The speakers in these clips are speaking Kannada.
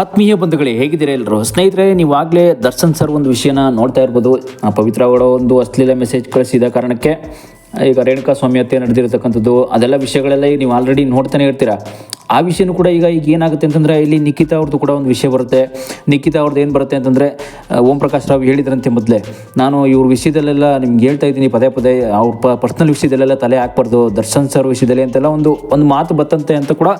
ಆತ್ಮೀಯ ಬಂಧುಗಳೇ, ಹೇಗಿದ್ದೀರಾ ಎಲ್ಲರೂ? ಸ್ನೇಹಿತರೆ, ನೀವಾಗಲೇ ದರ್ಶನ್ ಸರ್ ಒಂದು ವಿಷಯನ ನೋಡ್ತಾ ಇರ್ಬೋದು. ಪವಿತ್ರ ಅವರ ಒಂದು ಅಶ್ಲೀಲ ಮೆಸೇಜ್ ಕಳಿಸಿದ ಕಾರಣಕ್ಕೆ, ಈಗ ರೇಣುಕಾ ಸ್ವಾಮಿ ಹತ್ಯೆ ನಡೆದಿರತಕ್ಕಂಥದ್ದು, ಅದೆಲ್ಲ ವಿಷಯಗಳೆಲ್ಲ ಈಗ ನೀವು ಆಲ್ರೆಡಿ ನೋಡ್ತಾನೆ ಇರ್ತೀರಾ? ಆ ವಿಷಯನೂ ಕೂಡ ಈಗ ಈಗ ಏನಾಗುತ್ತೆ ಅಂತಂದರೆ ಇಲ್ಲಿ ನಿಖಿತಾ ಅವ್ರದ್ದು ಕೂಡ ಒಂದು ವಿಷಯ ಬರುತ್ತೆ. ನಿಖಿತಾ ಅವ್ರದ್ದು ಏನು ಬರುತ್ತೆ ಅಂತಂದರೆ ಓಂ ಪ್ರಕಾಶ್ ರಾವ್ ಹೇಳಿದ್ರಂತೆ ಮೊದಲೇ, ನಾನು ಇವ್ರ ವಿಷಯದಲ್ಲೆಲ್ಲ ನಿಮ್ಗೆ ಹೇಳ್ತಾ ಇದ್ದೀನಿ ಪದೇ ಪದೇ, ಅವ್ರ ಪರ್ಸ್ನಲ್ ವಿಷಯದಲ್ಲೆಲ್ಲ ತಲೆ ಹಾಕ್ಬಾರ್ದು, ದರ್ಶನ್ ಸರ್ ವಿಷಯದಲ್ಲಿ ಅಂತೆಲ್ಲ ಒಂದು ಒಂದು ಮಾತು ಬತ್ತಂತೆ ಅಂತ ಕೂಡ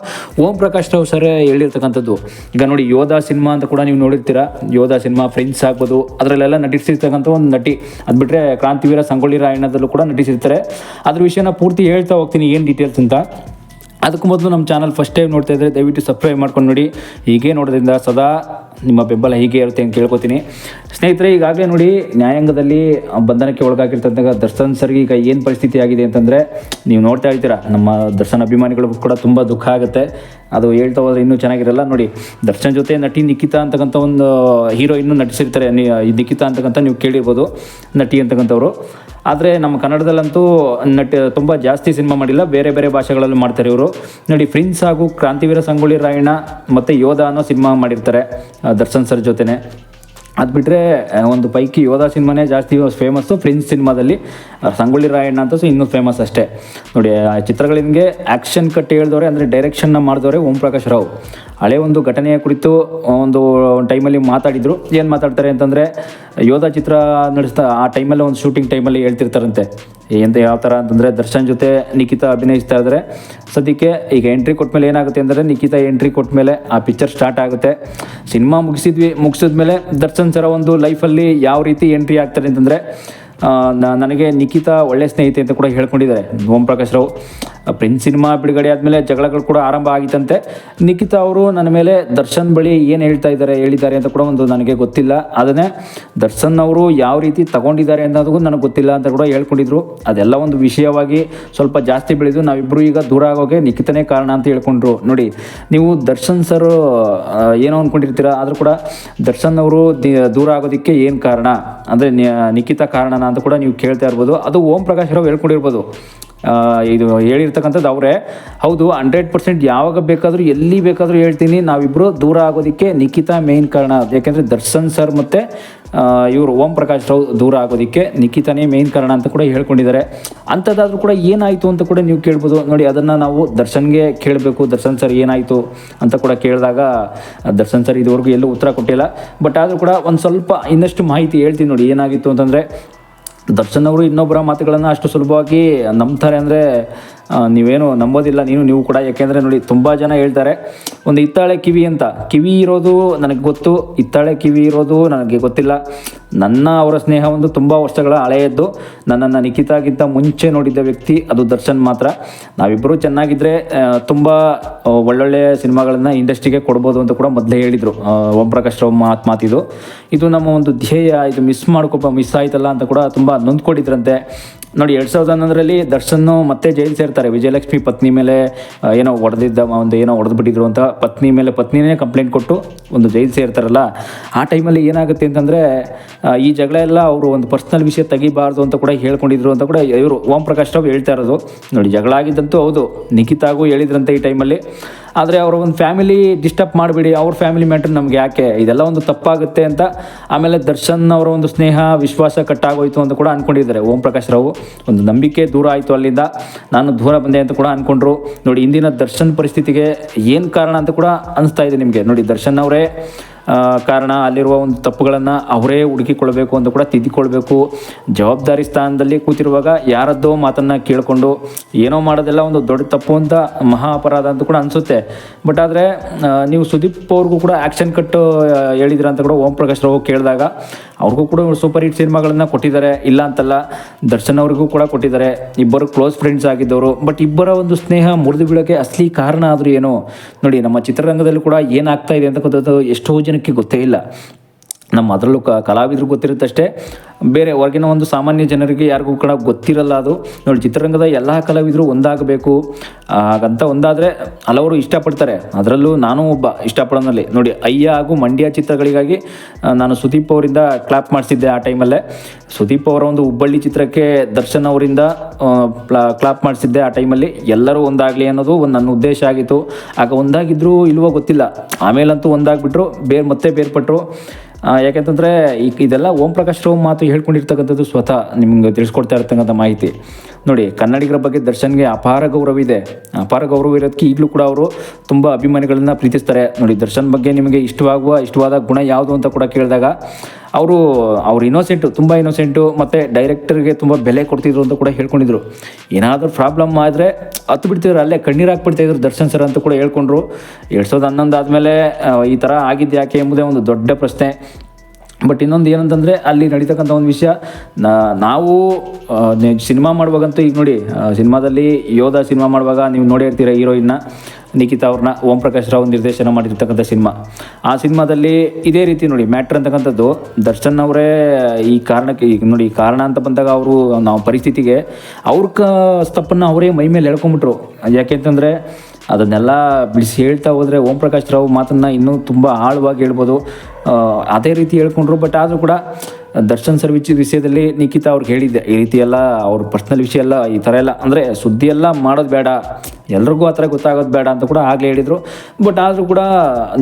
ಓಂ ಪ್ರಕಾಶ್ ರಾವ್ ಸರ್ ಹೇಳಿರ್ತಕ್ಕಂಥದ್ದು. ಈಗ ನೋಡಿ, ಯೋಧ ಸಿನಿಮಾ ಅಂತ ಕೂಡ ನೀವು ನೋಡಿರ್ತೀರಾ, ಯೋಧ ಸಿನಿಮಾ ಫ್ರೆಂಡ್ಸ್ ಆಗ್ಬೋದು, ಅದರಲ್ಲೆಲ್ಲ ನಟಿಸಿರ್ತಕ್ಕಂಥ ಒಂದು ನಟಿ, ಅದು ಬಿಟ್ಟರೆ ಕ್ರಾಂತಿವೀರ ಸಂಗೊಳ್ಳಿ ರಾಯಣ್ಣದಲ್ಲೂ ಕೂಡ ನಟಿಸಿರ್ತಾರೆ. ಅದ್ರ ವಿಷಯನ ಪೂರ್ತಿ ಹೇಳ್ತಾ ಹೋಗ್ತೀನಿ ಏನು ಡೀಟೇಲ್ಸ್ ಅಂತ. ಅದಕ್ಕೂ ಮೊದಲು ನಮ್ಮ ಚಾನಲ್ ಫಸ್ಟ್ ಟೈಮ್ ನೋಡ್ತಾ ಇದ್ದರೆ ದಯವಿಟ್ಟು ಸಬ್ಸ್ಕ್ರೈಬ್ ಮಾಡ್ಕೊಂಡು ನೋಡಿ. ಹೀಗೆ ನೋಡೋದ್ರಿಂದ ಸದಾ ನಿಮ್ಮ ಬೆಂಬಲ ಹೀಗೆ ಇರುತ್ತೆ ಅಂತ ಕೇಳ್ಕೊತೀನಿ. ಸ್ನೇಹಿತರೆ, ಈಗಾಗಲೇ ನೋಡಿ ನ್ಯಾಯಾಂಗದಲ್ಲಿ ಬಂಧನಕ್ಕೆ ಒಳಗಾಗಿರ್ತಕ್ಕಂಥ ದರ್ಶನ್ ಸರ್ಗೆ ಈಗ ಏನು ಪರಿಸ್ಥಿತಿ ಆಗಿದೆ ಅಂತಂದರೆ, ನೀವು ನೋಡ್ತಾ ಇರ್ತೀರ, ನಮ್ಮ ದರ್ಶನ್ ಅಭಿಮಾನಿಗಳಿಗೂ ಕೂಡ ತುಂಬ ದುಃಖ ಆಗುತ್ತೆ. ಅದು ಹೇಳ್ತಾ ಹೋದ್ರೆ ಇನ್ನೂ ಚೆನ್ನಾಗಿರಲ್ಲ. ನೋಡಿ, ದರ್ಶನ್ ಜೊತೆ ನಟಿ ನಿಖಿತಾ ಅಂತಕ್ಕಂಥ ಒಂದು ಹೀರೋ ಇನ್ನೂ ನಟಿಸಿರ್ತಾರೆ. ನಿಖಿತಾ ಅಂತಕ್ಕಂಥ ನೀವು ಕೇಳಿರ್ಬೋದು, ನಟಿ ಅಂತಕ್ಕಂಥವ್ರು. ಆದರೆ ನಮ್ಮ ಕನ್ನಡದಲ್ಲಂತೂ ನಟಿ, ತುಂಬ ಜಾಸ್ತಿ ಸಿನಿಮಾ ಮಾಡಿಲ್ಲ. ಬೇರೆ ಬೇರೆ ಭಾಷೆಗಳಲ್ಲಿ ಮಾಡ್ತಾರೆ ಇವರು. ನೋಡಿ ಫ್ರಿನ್ಸ್ ಹಾಗೂ ಕ್ರಾಂತಿವೀರ ಸಂಗೊಳ್ಳಿ ರಾಯಣ್ಣ ಮತ್ತು ಯೋಧ ಅನ್ನೋ ಸಿನಿಮಾ ಮಾಡಿರ್ತಾರೆ ದರ್ಶನ್ ಸರ್ ಜೊತೆನೆ. ಅದು ಬಿಟ್ಟರೆ ಒಂದು ಪೈಕಿ ಯೋಧ ಸಿನಿಮಾನೇ ಜಾಸ್ತಿ ಫೇಮಸ್ಸು ಫ್ರೆಂಡ್ಸ್ ಸಿನಿಮಾದಲ್ಲಿ. ಸಂಗೊಳ್ಳಿ ರಾಯಣ್ಣ ಅಂತ ಸೊ ಇನ್ನೂ ಫೇಮಸ್ ಅಷ್ಟೇ. ನೋಡಿ, ಆ ಚಿತ್ರಗಳಿಗೆ ಆ್ಯಕ್ಷನ್ ಕಟ್ ಹೇಳ್ದವ್ರೆ, ಅಂದರೆ ಡೈರೆಕ್ಷನ್ನ ಮಾಡಿದವ್ರೆ ಓಂ ಪ್ರಕಾಶ್ ರಾವ್. ಹಳೆ ಒಂದು ಘಟನೆಯ ಕುರಿತು ಒಂದು ಟೈಮಲ್ಲಿ ಮಾತಾಡಿದರು. ಏನು ಮಾತಾಡ್ತಾರೆ ಅಂತಂದರೆ, ಯೋಧ ಚಿತ್ರ ನಡೆಸ್ತಾ, ಆ ಟೈಮಲ್ಲಿ ಒಂದು ಶೂಟಿಂಗ್ ಟೈಮಲ್ಲಿ ಹೇಳ್ತಿರ್ತಾರಂತೆ. ಎಂತ ಯಾವ ಥರ ಅಂತಂದರೆ, ದರ್ಶನ್ ಜೊತೆ ನಿಖಿತಾ ಅಭಿನಯಿಸ್ತಾ ಇದ್ದಾರೆ ಸದ್ಯಕ್ಕೆ ಈಗ ಎಂಟ್ರಿ ಕೊಟ್ಮೇಲೆ ಏನಾಗುತ್ತೆ ಅಂದರೆ, ನಿಖಿತಾ ಎಂಟ್ರಿ ಕೊಟ್ಟ ಮೇಲೆ ಆ ಪಿಕ್ಚರ್ ಸ್ಟಾರ್ಟ್ ಆಗುತ್ತೆ. ಸಿನಿಮಾ ಮುಗಿಸಿದ್ವಿ, ಮುಗಿಸಿದ್ಮೇಲೆ ದರ್ಶನ್ ಸರ ಒಂದು ಲೈಫಲ್ಲಿ ಯಾವ ರೀತಿ ಎಂಟ್ರಿ ಆಗ್ತಾರೆ ಅಂತಂದರೆ ನನಗೆ ನಿಖಿತಾ ಒಳ್ಳೆ ಸ್ನೇಹಿತೆ ಅಂತ ಕೂಡ ಹೇಳ್ಕೊಂಡಿದ್ದಾರೆ. ಓಂ ಪ್ರಕಾಶ್ ರಾವ್. ಪ್ರಿನ್ಸ್ ಸಿನಿಮಾ ಬಿಡುಗಡೆ ಆದಮೇಲೆ ಜಗಳಗಳು ಕೂಡ ಆರಂಭ ಆಗಿತ್ತಂತೆ. ನಿಖಿತಾ ಅವರು ನನ್ನ ಮೇಲೆ ದರ್ಶನ್ ಬಳಿ ಏನು ಹೇಳ್ತಾ ಇದ್ದಾರೆ, ಹೇಳಿದ್ದಾರೆ ಅಂತ ಕೂಡ ಒಂದು ನನಗೆ ಗೊತ್ತಿಲ್ಲ. ಅದನ್ನೇ ದರ್ಶನ್ ಅವರು ಯಾವ ರೀತಿ ತಗೊಂಡಿದ್ದಾರೆ ಅನ್ನೋದಕ್ಕೂ ನನಗೆ ಗೊತ್ತಿಲ್ಲ ಅಂತ ಕೂಡ ಹೇಳ್ಕೊಂಡಿದ್ರು. ಅದೆಲ್ಲ ಒಂದು ವಿಷಯವಾಗಿ ಸ್ವಲ್ಪ ಜಾಸ್ತಿ ಬೆಳೆದು ನಾವಿಬ್ಬರು ಈಗ ದೂರ ಆಗೋಕೆ ನಿಖಿತನೇ ಕಾರಣ ಅಂತ ಹೇಳ್ಕೊಂಡ್ರು. ನೋಡಿ, ನೀವು ದರ್ಶನ್ ಸರ್ ಏನೋ ಅಂದ್ಕೊಂಡಿರ್ತೀರ ಆದರೂ ಕೂಡ ದರ್ಶನ್ ಅವರು ದೂರ ಆಗೋದಕ್ಕೆ ಏನು ಕಾರಣ? ಅಂದರೆ ನಿಖಿತ ಕಾರಣನ ಅಂತ ಕೂಡ ನೀವು ಕೇಳ್ತಾ ಇರ್ಬೋದು. ಅದು ಓಂ ಪ್ರಕಾಶ್ ರಾವ್ ಹೇಳ್ಕೊಂಡಿರ್ಬೋದು. ಇದು ಹೇಳಿರ್ತಕ್ಕಂಥದ್ದು ಅವರೇ. ಹೌದು, ಹಂಡ್ರೆಡ್ ಪರ್ಸೆಂಟ್ ಯಾವಾಗ ಬೇಕಾದರೂ, ಎಲ್ಲಿ ಬೇಕಾದರೂ ಹೇಳ್ತೀನಿ. ನಾವಿಬ್ಬರು ದೂರ ಆಗೋದಕ್ಕೆ ನಿಖಿತಾ ಮೇನ್ ಕಾರಣ. ಯಾಕೆಂದರೆ ದರ್ಶನ್ ಸರ್ ಮತ್ತು ಇವರು ಓಂ ಪ್ರಕಾಶ್ ರಾವ್ ದೂರ ಆಗೋದಕ್ಕೆ ನಿಖಿತಾನೇ ಮೇಯ್ನ್ ಕಾರಣ ಅಂತ ಕೂಡ ಹೇಳ್ಕೊಂಡಿದ್ದಾರೆ. ಅಂಥದ್ದಾದರೂ ಕೂಡ ಏನಾಯಿತು ಅಂತ ಕೂಡ ನೀವು ಕೇಳ್ಬೋದು. ನೋಡಿ, ಅದನ್ನು ನಾವು ದರ್ಶನ್ಗೆ ಕೇಳಬೇಕು. ದರ್ಶನ್ ಸರ್ ಏನಾಯಿತು ಅಂತ ಕೂಡ ಕೇಳಿದಾಗ, ದರ್ಶನ್ ಸರ್ ಇದುವರೆಗೂ ಎಲ್ಲೂ ಉತ್ತರ ಕೊಟ್ಟಿಲ್ಲ. ಬಟ್ ಆದರೂ ಕೂಡ ಒಂದು ಸ್ವಲ್ಪ ಇನ್ನಷ್ಟು ಮಾಹಿತಿ ಹೇಳ್ತೀನಿ ನೋಡಿ, ಏನಾಗಿತ್ತು ಅಂತಂದರೆ ದರ್ಶನ್ ಅವರು ಇನ್ನೊಬ್ಬರ ಮಾತುಗಳನ್ನು ಅಷ್ಟು ಸುಲಭವಾಗಿ ನಂಬ್ತಾರೆ ಅಂದರೆ ನೀವೇನು ನಂಬೋದಿಲ್ಲ, ನೀನು ನೀವು ಕೂಡ. ಯಾಕೆಂದರೆ ನೋಡಿ, ತುಂಬ ಜನ ಹೇಳ್ತಾರೆ, ಒಂದು ಹಿತ್ತಾಳೆ ಕಿವಿ ಅಂತ. ಕಿವಿ ಇರೋದು ನನಗೆ ಗೊತ್ತು, ಹಿತ್ತಾಳೆ ಕಿವಿ ಇರೋದು ನನಗೆ ಗೊತ್ತಿಲ್ಲ. ನನ್ನ ಅವರ ಸ್ನೇಹ ಒಂದು ತುಂಬ ವರ್ಷಗಳ ಹಳೆಯದ್ದು. ನನ್ನನ್ನು ನಿಖಿತಾಗಿಂತ ಮುಂಚೆ ನೋಡಿದ್ದ ವ್ಯಕ್ತಿ, ಅದು ದರ್ಶನ್ ಮಾತ್ರ. ನಾವಿಬ್ಬರು ಚೆನ್ನಾಗಿದ್ದರೆ ತುಂಬ ಒಳ್ಳೊಳ್ಳೆ ಸಿನಿಮಾಗಳನ್ನು ಇಂಡಸ್ಟ್ರಿಗೆ ಕೊಡ್ಬೋದು ಅಂತ ಕೂಡ ಮೊದಲೇ ಹೇಳಿದರು. ಓಂ ಪ್ರಕಾಶ್ ರಾವ್ ಮಾತು, ಮಾತಿದು. ಇದು ನಮ್ಮ ಒಂದು ಧ್ಯೇಯ, ಇದು ಮಿಸ್ ಮಾಡ್ಕೊಪ್ಪ, ಮಿಸ್ ಆಯ್ತಲ್ಲ ಅಂತ ಕೂಡ ತುಂಬ ನೊಂದ್ಕೊಂಡಿದ್ರಂತೆ. ನೋಡಿ, ಎರಡು ಸಾವಿರದ ಹನ್ನೊಂದರಲ್ಲಿ ದರ್ಶನ್ ಮತ್ತೆ ಜೈಲು ಸೇರ್ತಾರೆ. ವಿಜಯಲಕ್ಷ್ಮಿ ಪತ್ನಿ ಮೇಲೆ ಏನೋ ಹೊಡೆದಿದ್ದ ಒಂದು ಏನೋ ಹೊಡೆದ್ಬಿಟ್ಟಿದ್ರು ಅಂತ ಪತ್ನಿ ಮೇಲೆ ಪತ್ನಿನೇ ಕಂಪ್ಲೇಂಟ್ ಕೊಟ್ಟು ಒಂದು ಜೈಲು ಸೇರ್ತಾರಲ್ಲ. ಆ ಟೈಮಲ್ಲಿ ಏನಾಗುತ್ತೆ ಅಂತಂದರೆ ಈ ಜಗಳ ಎಲ್ಲ ಅವರು ಒಂದು ಪರ್ಸ್ನಲ್ ವಿಷಯ ತೆಗಿಬಾರ್ದು ಅಂತ ಕೂಡ ಹೇಳ್ಕೊಂಡಿದ್ರು ಅಂತ ಕೂಡ ಇವರು ಓಂ ಪ್ರಕಾಶ್ ರಾವ್ ಹೇಳ್ತಾ ಇರೋದು. ನೋಡಿ, ಜಗಳ ಆಗಿದ್ದಂತೂ ಹೌದು. ನಿಖಿತಾಗೂ ಹೇಳಿದ್ರಂತೆ ಈ ಟೈಮಲ್ಲಿ. ಆದರೆ ಅವರ ಒಂದು ಫ್ಯಾಮಿಲಿ ಡಿಸ್ಟರ್ಬ್ ಮಾಡಿಬಿಡಿ, ಅವ್ರ ಫ್ಯಾಮಿಲಿ ಮ್ಯಾಟ್ರ್ ನಮ್ಗೆ ಯಾಕೆ? ಇದೆಲ್ಲ ಒಂದು ತಪ್ಪಾಗುತ್ತೆ ಅಂತ ಆಮೇಲೆ ದರ್ಶನ್ ಅವರ ಒಂದು ಸ್ನೇಹ, ವಿಶ್ವಾಸ ಕಟ್ಟಾಗೋಯ್ತು ಅಂತ ಕೂಡ ಅಂದ್ಕೊಂಡಿದ್ದಾರೆ ಓಂ ಪ್ರಕಾಶ್ ರಾವ್ ಒಂದು ನಂಬಿಕೆ ದೂರ ಆಯಿತು ಅಲ್ಲಿಂದ. ನಾನು ದೂರ ಬಂದೆ ಅಂತ ಕೂಡ ಅಂದ್ಕೊಂಡ್ರು ನೋಡಿ, ಇಂದಿನ ದರ್ಶನ್ ಪರಿಸ್ಥಿತಿಗೆ ಏನು ಕಾರಣ ಅಂತ ಕೂಡ ಅನಿಸ್ತಾ ಇದೆ ನಿಮಗೆ. ನೋಡಿ, ದರ್ಶನ್ ಅವರೇ ಕಾರಣ ಅಲ್ಲಿರುವ ಒಂದು ತಪ್ಪುಗಳನ್ನು ಅವರೇ ಹುಡುಕಿಕೊಳ್ಬೇಕು ಅಂತ ಕೂಡ ತಿದ್ದಿಕೊಳ್ಬೇಕು. ಜವಾಬ್ದಾರಿ ಸ್ಥಾನದಲ್ಲಿ ಕೂತಿರುವಾಗ ಯಾರದ್ದೋ ಮಾತನ್ನು ಕೇಳಿಕೊಂಡು ಏನೋ ಮಾಡೋದೆಲ್ಲ ಒಂದು ದೊಡ್ಡ ತಪ್ಪು ಅಂತ ಮಹಾ ಅಪರಾಧ ಅಂತ ಕೂಡ ಅನಿಸುತ್ತೆ. ಬಟ್ ಆದರೆ ನೀವು ಸುದೀಪ್ ಅವ್ರಿಗೂ ಕೂಡ ಆ್ಯಕ್ಷನ್ ಕಟ್ಟು ಹೇಳಿದ್ರಂತ ಕೂಡ ಓಂ ಪ್ರಕಾಶ್ ರಾವ್ ಕೇಳಿದಾಗ ಅವ್ರಿಗೂ ಕೂಡ ಸೂಪರ್ ಹಿಟ್ ಸಿನಿಮಾಗಳನ್ನು ಕೊಟ್ಟಿದ್ದಾರೆ. ಇಲ್ಲ ಅಂತಲ್ಲ, ದರ್ಶನ್ ಅವರಿಗೂ ಕೂಡ ಕೊಟ್ಟಿದ್ದಾರೆ. ಇಬ್ಬರು ಕ್ಲೋಸ್ ಫ್ರೆಂಡ್ಸ್ ಆಗಿದ್ದವರು. ಬಟ್ ಇಬ್ಬರ ಒಂದು ಸ್ನೇಹ ಮುರಿದು ಬೀಳೋಕ್ಕೆ ಅಸಲಿ ಕಾರಣ ಆದರೂ ಏನು. ನೋಡಿ, ನಮ್ಮ ಚಿತ್ರರಂಗದಲ್ಲಿ ಕೂಡ ಏನಾಗ್ತಾ ಇದೆ ಅಂತಕ್ಕಂಥದ್ದು ಎಷ್ಟೋ ಜನಕ್ಕೆ ಗೊತ್ತೇ ಇಲ್ಲ. ನಮ್ಮ ಅದರಲ್ಲೂ ಕ ಕಲಾವಿದ್ರು ಗೊತ್ತಿರುತ್ತಷ್ಟೇ. ಬೇರೆ ಹೊರಗಿನ ಒಂದು ಸಾಮಾನ್ಯ ಜನರಿಗೆ ಯಾರಿಗೂ ಕೂಡ ಗೊತ್ತಿರಲ್ಲ ಅದು. ನೋಡಿ, ಚಿತ್ರರಂಗದ ಎಲ್ಲ ಕಲಾವಿದರು ಒಂದಾಗಬೇಕು. ಹಾಗಂತ ಒಂದಾದರೆ ಹಲವರು ಇಷ್ಟಪಡ್ತಾರೆ. ಅದರಲ್ಲೂ ನಾನು ಒಬ್ಬ ಇಷ್ಟಪಡೋನಲ್ಲಿ. ನೋಡಿ, ಅಯ್ಯ ಹಾಗೂ ಮಂಡ್ಯ ಚಿತ್ರಗಳಿಗಾಗಿ ನಾನು ಸುದೀಪ್ ಅವರಿಂದ ಕ್ಲಾಪ್ ಮಾಡಿಸಿದ್ದೆ ಆ ಟೈಮಲ್ಲೇ ಸುದೀಪ್ ಅವರ ಒಂದು ಹುಬ್ಬಳ್ಳಿ ಚಿತ್ರಕ್ಕೆ ದರ್ಶನ್ ಅವರಿಂದ ಕ್ಲಾಪ್ ಮಾಡಿಸಿದ್ದೆ ಆ ಟೈಮಲ್ಲಿ ಎಲ್ಲರೂ ಒಂದಾಗಲಿ ಅನ್ನೋದು ಒಂದು ನನ್ನ ಉದ್ದೇಶ ಆಗಿತ್ತು. ಆಗ ಒಂದಾಗಿದ್ದರೂ ಇಲ್ವೋ ಗೊತ್ತಿಲ್ಲ. ಆಮೇಲಂತೂ ಒಂದಾಗ್ಬಿಟ್ರು, ಬೇರೆ ಮತ್ತೆ ಬೇರ್ಪಟ್ಟರು ಯಾಕೆಂತಂದರೆ ಈ ಇದೆಲ್ಲ ಓಂ ಪ್ರಕಾಶ್ ರಾವ್ ಮಾತು ಹೇಳ್ಕೊಂಡಿರ್ತಕ್ಕಂಥದ್ದು ಸ್ವತಃ ನಿಮ್ಗೆ ತಿಳಿಸ್ಕೊಡ್ತಾ ಇರ್ತಕ್ಕಂಥ ಮಾಹಿತಿ. ನೋಡಿ, ಕನ್ನಡಿಗರ ಬಗ್ಗೆ ದರ್ಶನ್ಗೆ ಅಪಾರ ಗೌರವ ಇದೆ. ಅಪಾರ ಗೌರವ ಇರೋದಕ್ಕೆ ಈಗಲೂ ಕೂಡ ಅವರು ತುಂಬ ಅಭಿಮಾನಿಗಳನ್ನ ಪ್ರೀತಿಸ್ತಾರೆ. ನೋಡಿ, ದರ್ಶನ್ ಬಗ್ಗೆ ನಿಮಗೆ ಇಷ್ಟವಾಗುವ, ಇಷ್ಟವಾದ ಗುಣ ಯಾವುದು ಅಂತ ಕೂಡ ಕೇಳಿದಾಗ ಅವರು, ಅವ್ರು ಇನ್ನೋಸೆಂಟು ತುಂಬ ಇನ್ನೋಸೆಂಟು ಮತ್ತು ಡೈರೆಕ್ಟರ್ಗೆ ತುಂಬ ಬೆಲೆ ಕೊಡ್ತಿದ್ರು ಅಂತ ಕೂಡ ಹೇಳ್ಕೊಂಡಿದ್ರು. ಏನಾದರೂ ಪ್ರಾಬ್ಲಮ್ ಆದರೆ ಹತ್ತು ಬಿಡ್ತಿದ್ರು, ಅಲ್ಲೇ ಕಣ್ಣೀರು ಹಾಕ್ಬಿಡ್ತಾಯಿದ್ರು ದರ್ಶನ್ ಸರ್ ಅಂತ ಕೂಡ ಹೇಳ್ಕೊಂಡ್ರು. ಎರಡು ಸಾವಿರದ ಹನ್ನೊಂದು ಆದಮೇಲೆ ಈ ಥರ ಆಗಿದ್ದು ಯಾಕೆ ಎಂಬುದೇ ಒಂದು ದೊಡ್ಡ ಪ್ರಶ್ನೆ. ಬಟ್ ಇನ್ನೊಂದು ಏನಂತಂದರೆ ಅಲ್ಲಿ ನಡೀತಕ್ಕಂಥ ಒಂದು ವಿಷಯ ನಾವು ಸಿನಿಮಾ ಮಾಡುವಾಗಂತೂ ಈಗ ನೋಡಿ ಸಿನಿಮಾದಲ್ಲಿ ಯೋಧ ಸಿನಿಮಾ ಮಾಡುವಾಗ ನೀವು ನೋಡಿರ್ತೀರ ಹೀರೋಯಿನ್ನ. ನಿಖಿತಾ ಅವ್ರನ್ನ ಓಂ ಪ್ರಕಾಶ್ ರಾವ್ ನಿರ್ದೇಶನ ಮಾಡಿರ್ತಕ್ಕಂಥ ಸಿನಿಮಾ. ಆ ಸಿನಿಮಾದಲ್ಲಿ ಇದೇ ರೀತಿ ನೋಡಿ, ಮ್ಯಾಟ್ರ್ ಅಂತಕ್ಕಂಥದ್ದು, ದರ್ಶನ್ ಅವರೇ ಈ ಕಾರಣಕ್ಕೆ ಈಗ ನೋಡಿ, ಕಾರಣ ಅಂತ ಬಂದಾಗ ಅವರು ನಾವು ಪರಿಸ್ಥಿತಿಗೆ ಅವ್ರ ಕ, ತಪ್ಪನ್ನು ಅವರೇ ಮೈ ಮೇಲೆ ಎಳ್ಕೊಂಬಿಟ್ರು. ಯಾಕೆಂತಂದರೆ ಅದನ್ನೆಲ್ಲ ಬಿಡಿಸಿ ಹೇಳ್ತಾ ಹೋದರೆ ಓಂ ಪ್ರಕಾಶ್ ರಾವ್ ಮಾತನ್ನು ಇನ್ನೂ ತುಂಬ ಆಳವಾಗಿ ಹೇಳ್ಬೋದು. ಅದೇ ರೀತಿ ಹೇಳ್ಕೊಂಡ್ರು ಬಟ್ ಆದರೂ ಕೂಡ ದರ್ಶನ್ ಸರ್ ವಿಷಯದಲ್ಲಿ ನಿಖಿತಾ ಅವ್ರಿಗೆ ಹೇಳಿದ್ದೆ, ಈ ರೀತಿ ಎಲ್ಲ ಅವ್ರ ಪರ್ಸ್ನಲ್ ವಿಷಯ ಎಲ್ಲ ಈ ಥರ ಎಲ್ಲ, ಅಂದರೆ ಸುದ್ದಿ ಎಲ್ಲ ಮಾಡೋದು ಬೇಡ, ಎಲ್ರಿಗೂ ಆ ಥರ ಗೊತ್ತಾಗೋದು ಬೇಡ ಅಂತ ಕೂಡ ಆಗಲೇ ಹೇಳಿದರು. ಬಟ್ ಆದರೂ ಕೂಡ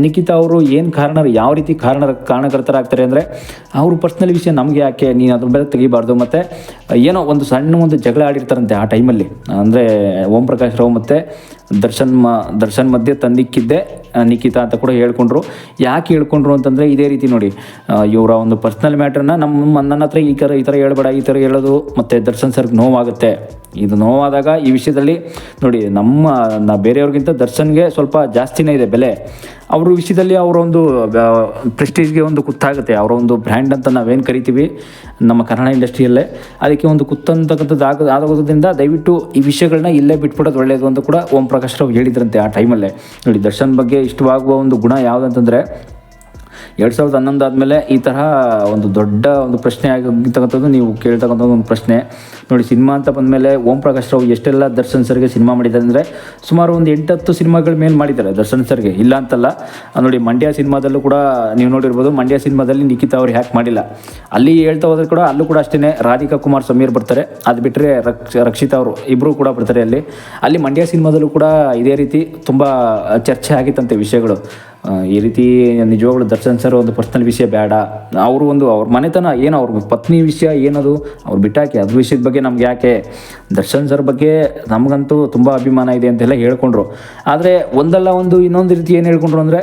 ನಿಖಿತಾ ಅವರು ಏನು ಕಾರಣ ಯಾವ ರೀತಿ ಕಾರಣ, ಕಾರಣಕರ್ತರಾಗ್ತಾರೆ ಅಂದರೆ ಅವ್ರ ಪರ್ಸ್ನಲ್ ವಿಷಯ ನಮಗೆ ಯಾಕೆ, ನೀನು ಅದ್ರ ಮೇಲೆ ತೆಗಿಬಾರ್ದು ಮತ್ತು, ಏನೋ ಒಂದು ಸಣ್ಣ ಒಂದು ಜಗಳ ಆಡಿರ್ತಾರಂತೆ ಆ ಟೈಮಲ್ಲಿ ಅಂದರೆ ಓಂ ಪ್ರಕಾಶ್ ರಾವ್ ಮತ್ತು ದರ್ಶನ್ ಮ ದರ್ಶನ್ ಮಧ್ಯೆ ತಂದಿಕ್ಕಿದ್ದೆ. ನಿಖಿತಾ ಅಂತ ಕೂಡ ಹೇಳ್ಕೊಂಡ್ರು. ಯಾಕೆ ಹೇಳ್ಕೊಂಡ್ರು ಅಂತಂದರೆ ಇದೇ ರೀತಿ ನೋಡಿ ಇವರ ಒಂದು ಪರ್ಸ್ನಲ್ ಮ್ಯಾಟ್ರನ್ನ ನಮ್ಮ ನನ್ನ ಹತ್ರ ಈ ಥರ ಈ ಥರ ಹೇಳ್ಬೇಡ, ಈ ಥರ ಹೇಳೋದು ಮತ್ತು ದರ್ಶನ್ ಸರ್ಗೆ ನೋವಾಗುತ್ತೆ. ಇದು ನೋವಾದಾಗ ಈ ವಿಷಯದಲ್ಲಿ ನೋಡಿ, ನಮ್ಮ, ನಾ ಬೇರೆಯವ್ರಿಗಿಂತ ದರ್ಶನ್ಗೆ ಸ್ವಲ್ಪ ಜಾಸ್ತಿನೇ ಇದೆ ಬೆಲೆ. ಅವ್ರ ವಿಷಯದಲ್ಲಿ ಅವರ ಒಂದು ಪ್ರೆಸ್ಟೀಜ್ಗೆ ಒಂದು ಕುತ್ತಾಗುತ್ತೆ. ಅವರ ಒಂದು ಬ್ರ್ಯಾಂಡ್ ಅಂತ ನಾವೇನು ಕರಿತೀವಿ ನಮ್ಮ ಕನ್ನಡ ಇಂಡಸ್ಟ್ರಿಯಲ್ಲೇ. ಅದಕ್ಕೆ ಒಂದು ಕುತ್ತಂತಕ್ಕಂಥದ್ದು ಆಗ, ಆಗೋದ್ರಿಂದ ದಯವಿಟ್ಟು ಈ ವಿಷಯಗಳನ್ನ ಇಲ್ಲೇ ಬಿಟ್ಬಿಡೋದು ಒಳ್ಳೆಯದು ಅಂತ ಕೂಡ ಓಂ ಪ್ರಕಾಶ್ ರಾವ್ ಹೇಳಿದ್ರಂತೆ ಆ ಟೈಮಲ್ಲೇ ನೋಡಿ, ದರ್ಶನ್ ಬಗ್ಗೆ ಇಷ್ಟವಾಗುವ ಒಂದು ಗುಣ ಯಾವುದಂತಂದರೆ ಎರಡು ಸಾವಿರದ ಹನ್ನೊಂದು ಆದಮೇಲೆ ಈ ತರಹ ಒಂದು ದೊಡ್ಡ ಒಂದು ಪ್ರಶ್ನೆ ಆಗಿರ್ತಕ್ಕಂಥದ್ದು ನೀವು ಕೇಳ್ತಕ್ಕಂಥ ಒಂದು ಪ್ರಶ್ನೆ. ನೋಡಿ, ಸಿನಿಮಾ ಅಂತ ಬಂದಮೇಲೆ ಓಂ ಪ್ರಕಾಶ್ ರಾವ್ ಎಷ್ಟೆಲ್ಲ ದರ್ಶನ್ ಸರ್ಗೆ ಸಿನಿಮಾ ಮಾಡಿದ್ದಾರೆ ಅಂದರೆ ಸುಮಾರು ಒಂದು ಎಂಟತ್ತು ಸಿನಿಮಾಗಳ ಮೇಲೆ ಮಾಡಿದ್ದಾರೆ ದರ್ಶನ್ ಸರ್ಗೆ. ಇಲ್ಲ ಅಂತಲ್ಲ ನೋಡಿ ಮಂಡ್ಯ ಸಿನಿಮಾದಲ್ಲೂ ಕೂಡ ನೀವು ನೋಡಿರ್ಬೋದು, ಮಂಡ್ಯ ಸಿನಿಮಾದಲ್ಲಿ ನಿಖಿತಾ ಅವ್ರು ಹ್ಯಾಕ್ ಮಾಡಿಲ್ಲ. ಅಲ್ಲಿ ಹೇಳ್ತಾ ಹೋದ್ರೆ ಕೂಡ ಅಲ್ಲೂ ಕೂಡ ಅಷ್ಟೇ ರಾಧಿಕಾ ಕುಮಾರ್ ಸಮೀರ್ ಬರ್ತಾರೆ. ಅದು ಬಿಟ್ಟರೆ ರಕ್ಷ, ರಕ್ಷಿತಾ ಅವರು ಇಬ್ಬರು ಕೂಡ ಬರ್ತಾರೆ ಅಲ್ಲಿ. ಅಲ್ಲಿ ಮಂಡ್ಯ ಸಿನಿಮಾದಲ್ಲೂ ಕೂಡ ಇದೇ ರೀತಿ ತುಂಬ ಚರ್ಚೆ ಆಗಿತ್ತಂತೆ ವಿಷಯಗಳು. ಈ ರೀತಿ ನಿಜವಾಗ್ಲೂ ದರ್ಶನ್ ಸರ್ ಒಂದು ಪರ್ಸ್ನಲ್ ವಿಷಯ ಬೇಡ. ಅವರು ಒಂದು ಅವ್ರ ಮನೆತನ ಏನು ಅವ್ರ ಪತ್ನಿ ವಿಷಯ ಏನದು ಅವ್ರು ಬಿಟ್ಟಾಕಿ, ಅದು ವಿಷಯದ ಬಗ್ಗೆ ನಮ್ಗೆ ಯಾಕೆ? ದರ್ಶನ್ ಸರ್ ಬಗ್ಗೆ ನಮಗಂತೂ ತುಂಬ ಅಭಿಮಾನ ಇದೆ ಅಂತೆಲ್ಲ ಹೇಳ್ಕೊಂಡ್ರು. ಆದರೆ ಒಂದಲ್ಲ ಒಂದು ಇನ್ನೊಂದು ರೀತಿ ಏನು ಹೇಳ್ಕೊಂಡ್ರು ಅಂದರೆ,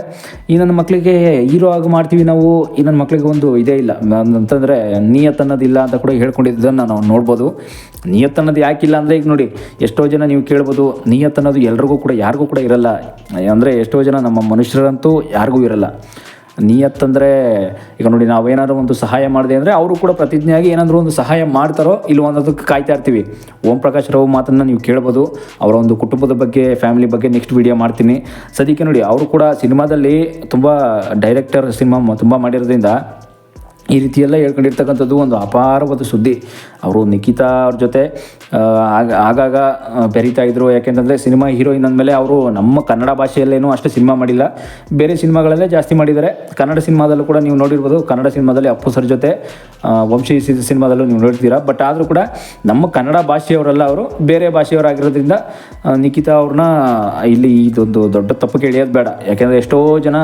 ಈ ನನ್ನ ಮಕ್ಕಳಿಗೆ ಹೀರೋ ಆಗಿ ಮಾಡ್ತೀವಿ ನಾವು, ಈ ನನ್ನ ಮಕ್ಕಳಿಗೆ ಒಂದು ಇದೇ ಇಲ್ಲ. ಅಂತಂದರೆ ನಿಯತ್ ಅನ್ನೋದಿಲ್ಲ ಅಂತ ಕೂಡ ಹೇಳ್ಕೊಂಡಿದ್ದನ್ನು ನಾವು ನೋಡ್ಬೋದು. ನಿಯತ್ ಅನ್ನೋದು ಯಾಕಿಲ್ಲ ಅಂದರೆ ಈಗ ನೋಡಿ, ಎಷ್ಟೋ ಜನ ನೀವು ಕೇಳ್ಬೋದು ನಿಯತ್ ಅನ್ನೋದು ಎಲ್ರಿಗೂ ಕೂಡ, ಯಾರಿಗೂ ಕೂಡ ಇರಲ್ಲ. ಅಂದರೆ ಎಷ್ಟೋ ಜನ ನಮ್ಮ ಮನುಷ್ಯರಂತೂ ಯಾರಿಗೂ ಇರಲ್ಲ. ನಿಯತ್ ಅಂದರೆ ಈಗ ನೋಡಿ ನಾವೇನಾದ್ರು ಒಂದು ಸಹಾಯ ಮಾಡಿದೆ ಅಂದರೆ ಅವರು ಕೂಡ ಪ್ರತಿಜ್ಞೆಯಾಗಿ ಏನಾದರೂ ಒಂದು ಸಹಾಯ ಮಾಡ್ತಾರೋ ಇಲ್ಲ ಅನ್ನೋದಕ್ಕೆ ಕಾಯ್ತಾ ಇರ್ತೀವಿ. ಓಂ ಪ್ರಕಾಶ್ ರಾವ್ ಮಾತನ್ನು ನೀವು ಕೇಳ್ಬೋದು. ಅವರ ಒಂದು ಕುಟುಂಬದ ಬಗ್ಗೆ, ಫ್ಯಾಮಿಲಿ ಬಗ್ಗೆ ನೆಕ್ಸ್ಟ್ ವಿಡಿಯೋ ಮಾಡ್ತೀನಿ. ಸದ್ಯಕ್ಕೆ ನೋಡಿ, ಅವರು ಕೂಡ ಸಿನಿಮಾದಲ್ಲಿ ತುಂಬ ಡೈರೆಕ್ಟರ್ ಸಿನಿಮಾ ತುಂಬ ಮಾಡಿರೋದ್ರಿಂದ ಈ ರೀತಿಯೆಲ್ಲ ಹೇಳ್ಕೊಂಡಿರ್ತಕ್ಕಂಥದ್ದು ಒಂದು ಅಪಾರವಾದ ಸುದ್ದಿ. ಅವರು ನಿಖಿತಾ ಅವ್ರ ಜೊತೆ ಆಗ ಆಗಾಗ ಬೆರೀತಾ ಇದ್ರು. ಯಾಕೆಂತಂದರೆ ಸಿನಿಮಾ ಹೀರೋಯಿನ್ ಅಂದಮೇಲೆ ಅವರು ನಮ್ಮ ಕನ್ನಡ ಭಾಷೆಯಲ್ಲೇನೂ ಅಷ್ಟು ಸಿನಿಮಾ ಮಾಡಿಲ್ಲ. ಬೇರೆ ಸಿನಿಮಾಗಳಲ್ಲೇ ಜಾಸ್ತಿ ಮಾಡಿದ್ದಾರೆ. ಕನ್ನಡ ಸಿನಿಮಾದಲ್ಲೂ ಕೂಡ ನೀವು ನೋಡಿರ್ಬೋದು. ಕನ್ನಡ ಸಿನಿಮಾದಲ್ಲಿ ಅಪ್ಪು ಸರ್ ಜೊತೆ ವಂಶಿ ಸಿನಿಮಾದಲ್ಲೂ ನೀವು ನೋಡ್ತೀರಾ ಬಟ್ ಆದರೂ ಕೂಡ ನಮ್ಮ ಕನ್ನಡ ಭಾಷೆಯವರಲ್ಲ ಅವರು ಬೇರೆ ಭಾಷೆಯವರಾಗಿರೋದ್ರಿಂದ ನಿಖಿತಾ ಅವ್ರನ್ನ ಇಲ್ಲಿ ಇದೊಂದು ದೊಡ್ಡ ತಪ್ಪು ಕೇಳಿಯೋದು ಬೇಡ. ಯಾಕೆಂದರೆ ಎಷ್ಟೋ ಜನ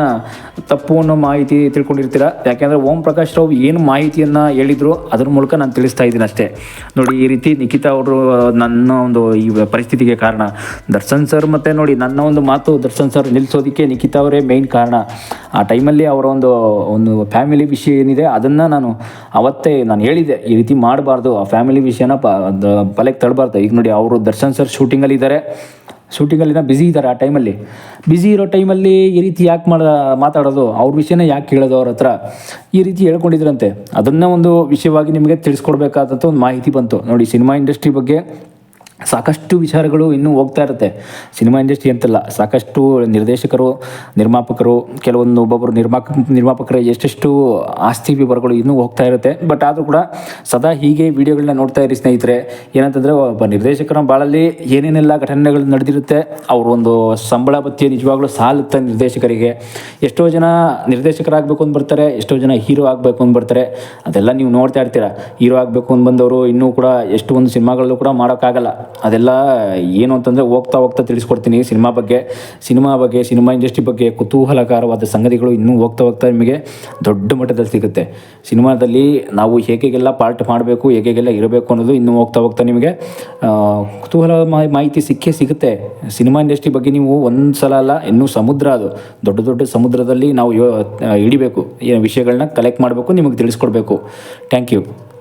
ತಪ್ಪು ಅನ್ನೋ ಮಾಹಿತಿ ತಿಳ್ಕೊಂಡಿರ್ತೀರ. ಯಾಕೆಂದರೆ ಓಂ ಪ್ರಕಾಶ್ ರಾವ್ ಏನು ಮಾಹಿತಿಯನ್ನು ಹೇಳಿದ್ರು, ಅದ್ರ ಮೂಲಕ ನಾನು ತಿಳಿಸ್ತಾ ಇದ್ದೀನಿ ಅಷ್ಟೇ. ನೋಡಿ, ಈ ರೀತಿ ನಿಖಿತಾ ಅವರು ನನ್ನ ಒಂದು ಈ ಪರಿಸ್ಥಿತಿಗೆ ಕಾರಣ. ದರ್ಶನ್ ಸರ್ ಮತ್ತು ನೋಡಿ, ನನ್ನ ಒಂದು ಮಾತು ದರ್ಶನ್ ಸರ್ ನಿಲ್ಲಿಸೋದಕ್ಕೆ ನಿಖಿತಾ ಅವರೇ ಮೇಯ್ನ್ ಕಾರಣ. ಆ ಟೈಮಲ್ಲಿ ಅವರ ಒಂದು ಒಂದು ಫ್ಯಾಮಿಲಿ ವಿಷಯ ಏನಿದೆ, ಅದನ್ನು ನಾನು ಅವತ್ತೇ ನಾನು ಹೇಳಿದೆ ಈ ರೀತಿ ಮಾಡಬಾರ್ದು, ಆ ಫ್ಯಾಮಿಲಿ ವಿಷಯನ ಪಲೆಗೆ ತಡಬಾರ್ದು ಈಗ ನೋಡಿ, ಅವರು ದರ್ಶನ್ ಸರ್ ಶೂಟಿಂಗಲ್ಲಿ ಇದ್ದಾರೆ. ಶೂಟಿಂಗಲ್ಲಿನ ಬ್ಯುಸಿ ಇದ್ದಾರೆ ಆ ಟೈಮಲ್ಲಿ ಬ್ಯುಸಿ ಇರೋ ಟೈಮಲ್ಲಿ ಈ ರೀತಿ ಯಾಕೆ ಮಾಡ, ಮಾತಾಡೋದು? ಅವ್ರ ವಿಷಯನ ಯಾಕೆ ಕೇಳೋದು ಅವ್ರ ಹತ್ರ? ಈ ರೀತಿ ಹೇಳ್ಕೊಂಡಿದ್ರಂತೆ. ಅದನ್ನು ಒಂದು ವಿಷಯವಾಗಿ ನಿಮಗೆ ತಿಳಿಸ್ಕೊಡ್ಬೇಕಾದಂಥ ಒಂದು ಮಾಹಿತಿ ಬಂತು. ನೋಡಿ, ಸಿನಿಮಾ ಇಂಡಸ್ಟ್ರಿ ಬಗ್ಗೆ ಸಾಕಷ್ಟು ವಿಚಾರಗಳು ಇನ್ನೂ ಹೋಗ್ತಾ ಇರುತ್ತೆ. ಸಿನಿಮಾ ಇಂಡಸ್ಟ್ರಿ ಅಂತಲ್ಲ, ಸಾಕಷ್ಟು ನಿರ್ದೇಶಕರು, ನಿರ್ಮಾಪಕರು, ಕೆಲವೊಂದು ಒಬ್ಬೊಬ್ಬರು ನಿರ್ಮಾಪಕ, ನಿರ್ಮಾಪಕರ ಎಷ್ಟೆಷ್ಟು ಆಸ್ತಿ ವಿವರಗಳು ಇನ್ನೂ ಹೋಗ್ತಾ ಇರುತ್ತೆ. ಬಟ್ ಆದರೂ ಕೂಡ ಸದಾ ಹೀಗೆ ವಿಡಿಯೋಗಳನ್ನ ನೋಡ್ತಾ ಇರಿ ಸ್ನೇಹಿತರೆ. ಏನಂತಂದರೆ ಒಬ್ಬ ನಿರ್ದೇಶಕರ ಬಾಳಲ್ಲಿ ಏನೇನೆಲ್ಲ ಘಟನೆಗಳು ನಡೆದಿರುತ್ತೆ ಅವರು ಒಂದು ಸಂಬಳ ಬತ್ತಿಯ ನಿಜವಾಗ್ಲೂ ಸಾಲುತ್ತೆ ನಿರ್ದೇಶಕರಿಗೆ. ಎಷ್ಟೋ ಜನ ನಿರ್ದೇಶಕರಾಗಬೇಕು ಅಂತ ಬರ್ತಾರೆ, ಎಷ್ಟೋ ಜನ ಹೀರೋ ಆಗಬೇಕು ಅಂತ ಬರ್ತಾರೆ. ಅದೆಲ್ಲ ನೀವು ನೋಡ್ತಾ ಇರ್ತೀರ. ಹೀರೋ ಆಗಬೇಕು ಅಂತ ಬಂದವರು ಇನ್ನೂ ಕೂಡ ಎಷ್ಟು ಒಂದು ಸಿನಿಮಾಗಳಲ್ಲೂ ಕೂಡ ಮಾಡೋಕ್ಕಾಗಲ್ಲ. ಅದೆಲ್ಲ ಏನು ಅಂತಂದರೆ ಹೋಗ್ತಾ ಹೋಗ್ತಾ ತಿಳಿಸ್ಕೊಡ್ತೀನಿ. ಸಿನಿಮಾ ಬಗ್ಗೆ ಸಿನಿಮಾ ಬಗ್ಗೆ, ಸಿನಿಮಾ ಇಂಡಸ್ಟ್ರಿ ಬಗ್ಗೆ ಕುತೂಹಲಕಾರವಾದ ಸಂಗತಿಗಳು ಇನ್ನೂ ಹೋಗ್ತಾ ಹೋಗ್ತಾ ನಿಮಗೆ ದೊಡ್ಡ ಮಟ್ಟದಲ್ಲಿ ಸಿಗುತ್ತೆ. ಸಿನಿಮಾದಲ್ಲಿ ನಾವು ಹೇಗೆಗೆಲ್ಲ ಪಾರ್ಟ್ ಮಾಡಬೇಕು, ಹೇಗೆಗೆಲ್ಲ ಇರಬೇಕು ಅನ್ನೋದು ಇನ್ನೂ ಹೋಗ್ತಾ ಹೋಗ್ತಾ ನಿಮಗೆ ಕುತೂಹಲ ಮಾಹಿತಿ ಸಿಕ್ಕೇ ಸಿಗುತ್ತೆ. ಸಿನಿಮಾ ಇಂಡಸ್ಟ್ರಿ ಬಗ್ಗೆ ನೀವು ಒಂದು ಸಲ ಅಲ್ಲ, ಇನ್ನೂ ಸಮುದ್ರ ಅದು. ದೊಡ್ಡ ದೊಡ್ಡ ಸಮುದ್ರದಲ್ಲಿ ನಾವು ಯೋ- ಏನು ವಿಷಯಗಳನ್ನ ಕಲೆಕ್ಟ್ ಮಾಡಬೇಕು, ನಿಮಗೆ ತಿಳಿಸ್ಕೊಡ್ಬೇಕು. Thank you